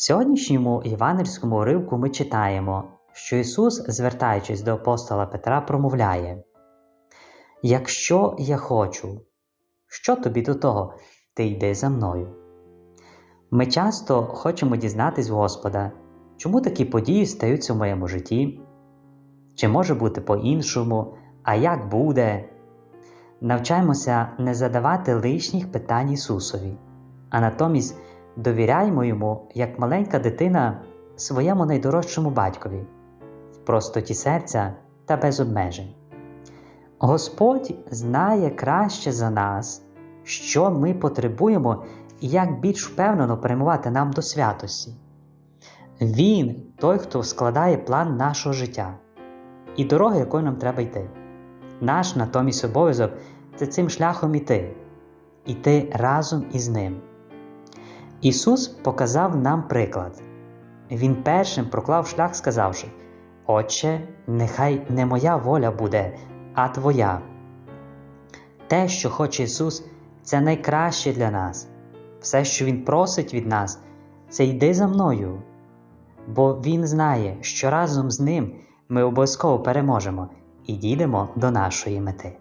В сьогоднішньому євангельському уривку ми читаємо, що Ісус, звертаючись до апостола Петра, промовляє: Якщо я хочу, що тобі до того? Ти йди за мною. Ми часто хочемо дізнатись Господа, чому такі події стаються в моєму житті, чи може бути по-іншому, а як буде. Навчаємося не задавати лишніх питань Ісусові, а натомість довіряємо йому, як маленька дитина, своєму найдорожчому батькові, в простоті серця та без обмежень. Господь знає краще за нас, що ми потребуємо і як більш впевнено прямувати нам до святості. Він той, хто складає план нашого життя і дороги, якою нам треба йти. Наш натомість обов'язок це цим шляхом іти, іти разом із ним. Ісус показав нам приклад. Він першим проклав шлях, сказавши: Отче, нехай не моя воля буде, а Твоя. Те, що хоче Ісус, це найкраще для нас. Все, що Він просить від нас, це йди за мною. Бо Він знає, що разом з ним ми обов'язково переможемо і дійдемо до нашої мети.